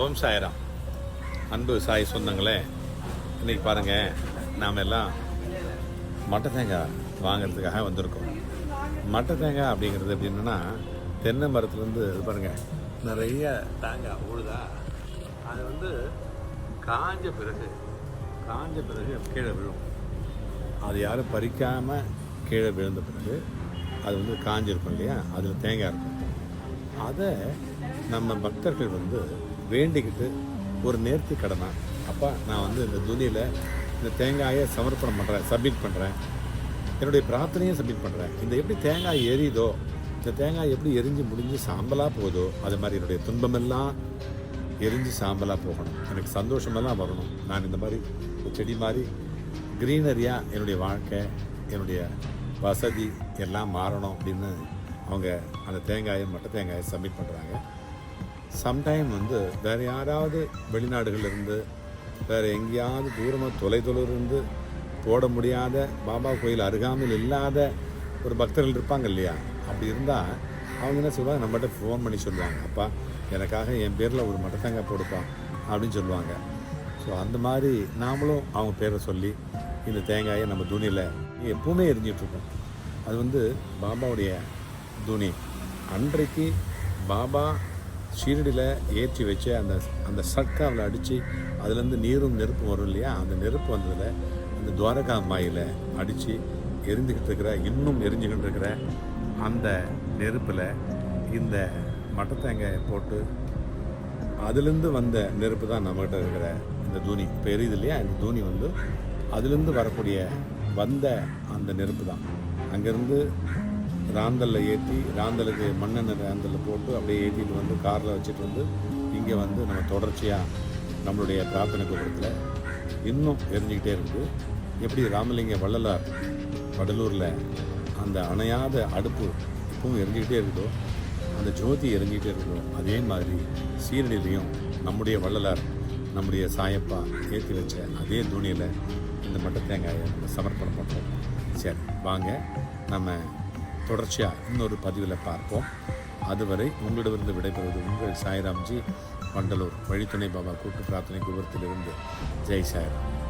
ஓம் சாய்ராம். அன்பு சாய் சொந்தங்களே இன்னைக்கு பாருங்க நாம் எல்லாம் மட்டை தேங்காய் வாங்குறதுக்காக வந்திருக்கோம். மட்டை தேங்காய் அப்படிங்கிறது எப்படின்னா தென்னை மரத்துலேருந்து இது பாருங்கள் நிறைய தேங்காய் ஊழுதா அது வந்து காஞ்ச பிறகு காஞ்ச பிறகு கீழே விழும். அது யாரும் பறிக்காமல் கீழே விழுந்த பிறகு அது வந்து காஞ்சிருக்கும் இல்லையா? அதில் தேங்காய் இருக்கும். அதை நம்ம பக்தர்கள் வந்து வேண்டிக்கிட்டு ஒரு நேர்த்தி கடனா அப்பா நான் வந்து இந்த துணியில் இந்த தேங்காயை சமர்ப்பணம் பண்ணுறேன் சப்மிட் பண்ணுறேன் என்னுடைய பிரார்த்தனையும் சப்மிட் பண்ணுறேன் இந்த எப்படி தேங்காய் எரியுதோ இந்த தேங்காய் எப்படி எரிஞ்சு முடிஞ்சு சாம்பலாக போகுதோ அது மாதிரி என்னுடைய துன்பமெல்லாம் எரிஞ்சு சாம்பலாக போகணும். எனக்கு சந்தோஷமெல்லாம் வரணும். நான் இந்த மாதிரி ஒரு செடி மாதிரி க்ரீனரியாக என்னுடைய வாழ்க்கை என்னுடைய வசதி எல்லாம் மாறணும் அப்படின்னு அவங்க அந்த தேங்காயை மட்டை தேங்காயை சப்மிட் பண்ணுறாங்க சம்டைம் வந்து வேறு யாராவது வெளிநாடுகளிலிருந்து வேறு எங்கேயாவது தூரமாக தொலைதொலைவு போட முடியாத பாபா கோயில் அருகாமையில் இல்லாத ஒரு பக்தர்கள் இருப்பாங்க இல்லையா? அப்படி இருந்தால் அவங்க என்ன சொல்லுவாங்க? நம்மகிட்ட ஃபோன் பண்ணி சொல்லுவாங்க. அப்பா எனக்காக என் பேரில் ஒரு மட்டத்தங்க போடுப்பான் அப்படின்னு சொல்லுவாங்க. ஸோ அந்த மாதிரி நாமளும் அவங்க பேரை சொல்லி இந்த தேங்காயை நம்ம துணியில் எப்பவுமே எரிஞ்சிட்ருக்கோம் அது வந்து பாபாவுடைய துணி. அன்றைக்கு பாபா ஷீரடியில் ஏற்றி வச்சு அந்த அந்த சட்காவில் அடித்து அதுலேருந்து நீரும் நெருப்பும் வரும் இல்லையா? அந்த நெருப்பு வந்ததில் அந்த துவாரகா மாயில் அடித்து எரிஞ்சுக்கிட்டு இருக்கிற இன்னும் எரிஞ்சுக்கிட்டு இருக்கிற அந்த நெருப்பில் இந்த மட்டை போட்டு அதுலேருந்து வந்த நெருப்பு தான் நம்மகிட்ட இருக்கிற இந்த தூணி. இப்போ எரியுது இல்லையா? இந்த தூணி வந்து அதுலேருந்து வரக்கூடிய வந்த அந்த நெருப்பு தான். அங்கேருந்து ராந்தலில் ஏற்றி ராந்தலுக்கு மண்ணெண்ணெய் ராந்தலில் போட்டு அப்படியே ஏற்றிட்டு வந்து காரில் வச்சுட்டு வந்து இங்கே வந்து நம்ம தொடர்ச்சியாக நம்மளுடைய பிரார்த்தனை கூடத்தில் இன்னும் எரிஞ்சிக்கிட்டே இருக்குது எப்படி ராமலிங்க வள்ளலார் வடலூரில் அந்த அணையாத அடுப்பு இப்பவும் எரிஞ்சிக்கிட்டே இருக்குதோ அந்த ஜோதி எரிஞ்சிக்கிட்டே இருக்கோ அதே மாதிரி சீரடியிலையும் நம்முடைய வள்ளலார் நம்முடைய சாயப்பா ஏற்றி வச்ச அதே துணியில் இந்த மட்ட தேங்காயை நம்ம சமர்ப்பணம் பண்ணுறோம் சரி வாங்க நம்ம தொடர்ச்சியாக இன்னொரு பதிவில் பார்ப்போம். அதுவரை உங்களிடமிருந்து விடைபெறுவது உங்கள் சாய்ராம்ஜி வண்டலூர் வழித்துணை பாபா கூட்டு பிரார்த்தனை குபத்திலிருந்து ஜெய் சாய்ராம்.